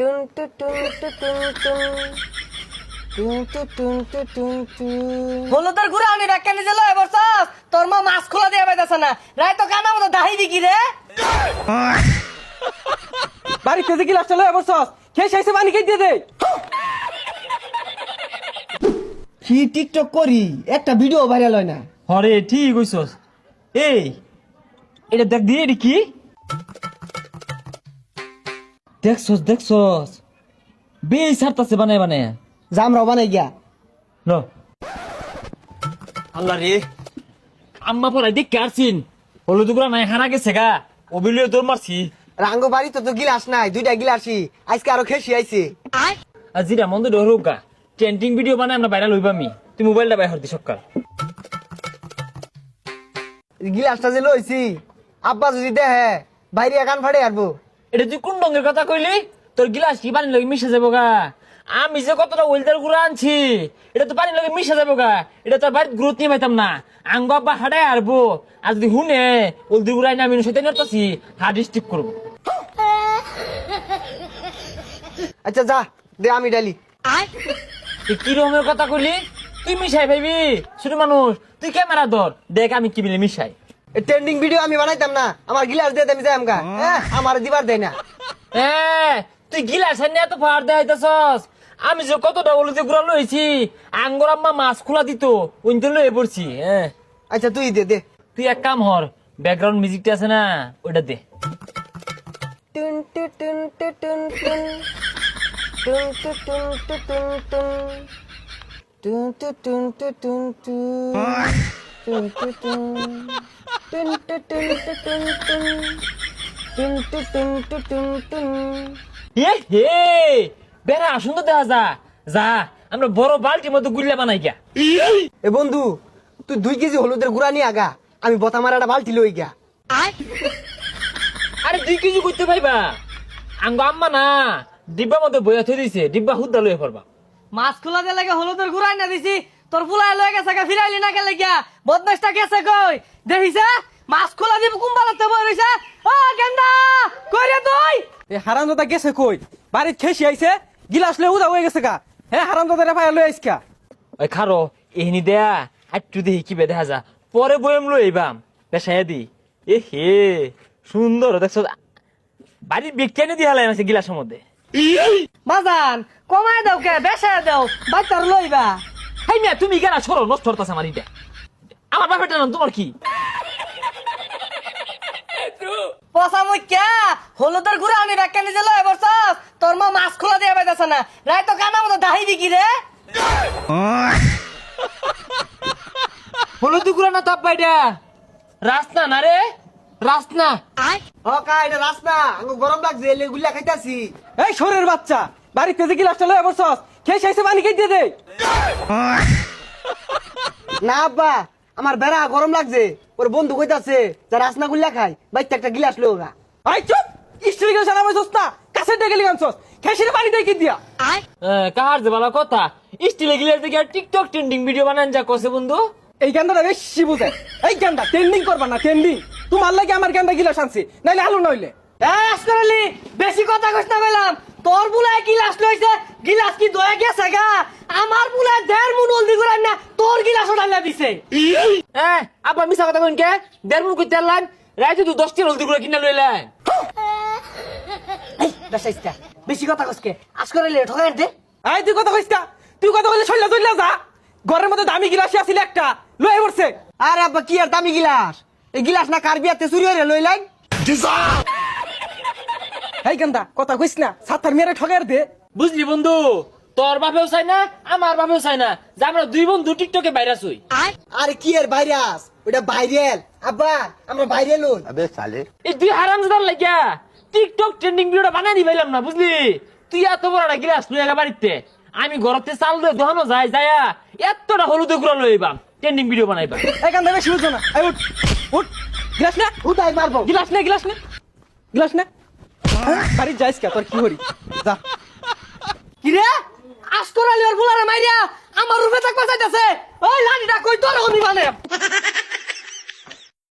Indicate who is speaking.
Speaker 1: টুন টু টুন টু টুন টুন হলুদের গুড়া আনি রাখা নিজে লয় বসস তোর মা মাছ খোলা দিয়ে পাইতাছ না। রাই তো কানা মতো দাহি দিকি রে।
Speaker 2: বাড়িতে যে গিলাসটা লয়ে বসছস খেয়ে শেষে পানি খেয়ে দিয়ে দে।
Speaker 1: কি টিকটক করি? একটা ভিডিও ভাইরাল হয় না।
Speaker 2: হরে ঠিক কইছস। এই এটা দেখ দিয়ে এটি কি? দেখছস দেখছস। বেশ সারতাছে বানায় বানায়
Speaker 1: জামরাও বানাই গিয়া।
Speaker 2: ল। আল্লাহ রে। আম্মা পড়াই দেখ কারছিন হলুদগুলা নাই হারা গেছে গা। অবিলিয়ে দৌড় মারছি।
Speaker 1: রাঙ্গ বাড়ি তো তো গিলাস নাই দুইটা গিলাসি আজকে আরও খেসি আইছে।
Speaker 2: আর জিরা মন্দ ডরুক গা। ট্রেন্ডিং ভিডিও বানায় আমরা ভাইরাল হইবা আমি। তুই মোবাইলটা বাইর হরতি সকাল।
Speaker 1: গিলাসটা যে লইছি আব্বা যদি দেহে বাইরে কান ফাড়ে আরবো।
Speaker 2: এটা তুই কোন রঙের কথা কইলি? তোর গিলাস কি পানি লাগে মিশে যাব গা? আমি যে কতটা ওয়েলদারগুলো আনছি এটা তো পানি লাগে মিশে যাব গা। এটা তোর বাড়ির গ্রোথ নিয়ে পাইতাম না। আঙ্গ আব্বা হাডায় আরবো আর যদি হুনে ওলদি গুড়াই না আমি সেটা নিয়ে হার্ড স্টিপ করব।
Speaker 1: আচ্ছা যা দে আমি ডালি।
Speaker 2: কি রকমের কথা কইলি? তুই মিশাই ভাইবি? ছোট মানুষ তুই ক্যামেরা ধর। দেখ আমি কি মিলে মিশাই।
Speaker 1: ট্রেন্ডিং ভিডিও আমি বানাইতাম না। আমার গিলাস দিয়ে আমি যাই হ্যাঁ আমার দিবার দেয় না।
Speaker 2: এ তুই গিলাস নিয়ে এত ফার দেখাইতেছস আমি যে কতটা ওলদি গুড়া লইছি আঙ্গর আম্মা মাছ খোলা দিত ওইতে লয়ে পড়ছি হ্যাঁ
Speaker 1: আচ্ছা তুই দে দে।
Speaker 2: তুই এক কাম হর ব্যাকগ্রাউন্ড মিউজিকটা আছে না ওটা দে।
Speaker 1: টুন টু টুন টু টুন টুন। টুন টু টুন টু টুন টুন। টুন টু টুন টু টুন টুন। টুন টু টুন। টুন টু টুন টু টুন টুন টুন টু টুন টু টুন টুন
Speaker 2: এ হে বেড়া সুন্দর দেখা যা। যা আমরা বড় বালতির গুল্লা বানাই গিয়া।
Speaker 1: এ বন্ধু তুই দুই কেজি হলুদের গুড়া নিয়ে আগা। আমি বতা মারাটা বালতি লই গিয়া।
Speaker 2: আরে দুই কেজি করতে পাইবা? আঙ্গ আম্মা না ডিব্বা মধ্যে বইয়া থই দিছে ডিব্বা হুদ্দা লয়ে পড়বা।
Speaker 3: মাছ খোলা দিয়ে লাগে হলুদের গুড়াই না দিছি তোর ফুলাই লয়ে গেছে গা ফিরাইলি না গেলে গিয়া। বদমাসটা গেছে কই? দেখিছে? মাছ খোলা দিব কুম্বালাতে বই রইছে। ও গেন্দা! কই রে তুই?
Speaker 2: এ হারাম দাদা গেছে কই? বাড়ির খেসি আইছে গিলাস লয়ে উদা হয়ে গেছে গা। হে হারাম দাদা পায়া লয়ে আইসকা ওই খারো এহনি দেয়া আটটু দেখি কি দেখা যা। পরে বইম লই আইবাম। পেশায় দি। এ হে সুন্দর দেখছ? বাড়ির বিজ্ঞানী দিয়ে হালাই আছে গিলাসের মধ্যে।
Speaker 3: বাজান কমায় দাও কে বেসা দাও বাচ্চার লইবা।
Speaker 2: হাই মিয়া তুমি কেন সরো নষ্ট হতাছে আমার ইটা। আমার বাপেরটা নাম তোমার কি?
Speaker 3: পচা মুখ্যা হলুদের গুড়া আনি রাখা নিজে লয় বসস তোর মা মাছ খোলা দিয়ে পাইতাছ না। রাই তো কানা মতো দাহি দিকি রে।
Speaker 2: হলুদ গুড়া না তাপ বাইডা রাস্তা না রে। রাস্তা।
Speaker 1: ও কা এটা আমি গরম লাগছে এলে গুলা খাইতাছি।
Speaker 2: এই শোরের বাচ্চা বাড়িতে যে গিলাসটা লয়ে বসছস খেয়ে শেষে পানি খেয়ে দিয়ে দে
Speaker 1: না আব্বা আমার বেড়া গরম লাগছে। ওর বন্ধু কইতাছে যা রাসনা গুল্লা খাই বাইতে একটা গিলাস লোগা
Speaker 2: আই চুপ! স্ত্রী গেছে না বসছস কাছে ডেকে লিগানছস খেয়ে পানি দিয়ে কি দিয়া? কাহার যে বালা কথা? স্টিলে গিলাস দেখে টিকটক ট্রেন্ডিং ভিডিও বানান যা কসে বন্ধু। এই গান্ডাটা বেশি বুঝে। এই গান্ডা ট্রেন্ডিং করবা না ট্রেন্ডিং তোমার লাগে আমার গান্ডা গিলাস আনছি নাইলে আলু নইলে।
Speaker 3: আসকরালি বেশি কথা কইছ না বললাম তোর বুলায় গিলাস লইছে গিলাস কি দয়ে গেছে গা? আমার বুলায় দেড় মুন হলদি গুড়াই না তোর গিলাস ওটাইলা দিছে।
Speaker 2: হ্যাঁ আবার মিশা কথা কইন কে? দেড় মুন কইতে আনলাম রাইতে তুই দশটি হলদি কিনা লইলাই
Speaker 3: বেশাইস্তা বেশি কথা কইছকে ঠকাই দে।
Speaker 2: আই তুই কথা কইস না তুই কথা চললা যা। ঘরের মধ্যে দামি গিলাস আছিল একটা। লয়ে পড়ছে।
Speaker 1: আরে আব্বা কি আর দামি গিলাস? এই গিলাস না কার বিয়াতে চুরি হয়ে লই লাইন
Speaker 2: এই গান্দা কথা কইস না সাতার মেরে ঠগার দে। বুঝলি বন্ধু? তোর বাপেও চাই না আমার বাপেও চাই না যে আমরা দুই বন্ধু টিকটকে ভাইরাস হই।
Speaker 1: আরে কি আর ভাইরাস? ওটা ভাইরাল। আব্বা আমরা ভাইরাল হই।
Speaker 2: এই দুই হারাম জাদার লাগিয়া টিকটক ট্রেন্ডিং ভিডিওটা বানাই দি পাইলাম না বুঝলি? তুই এত বড় একটা গিলাস লই আগা বাড়িতে আমি ঘরতে চাল দিয়ে দোহানো যাই যায়া এতটা হলুদ গুঁড়া লইবাম ট্রেন্ডিং ভিডিও বানাইবা। এই গান্দা বেশি বুঝছ না। উঠ উঠ। গিলাস না
Speaker 1: উঠাই মারবো।
Speaker 2: গিলাস নে গিলাস নে। গিলাস নে। বাড়ি যাইস কে? তোর কি হরি যা।
Speaker 3: কি রে আসকরালি ওর ফুলারে মাইরা আমার রূপে তাক বাঁচাইতাছে ওই লাঠিটা কই তোর অভিমানে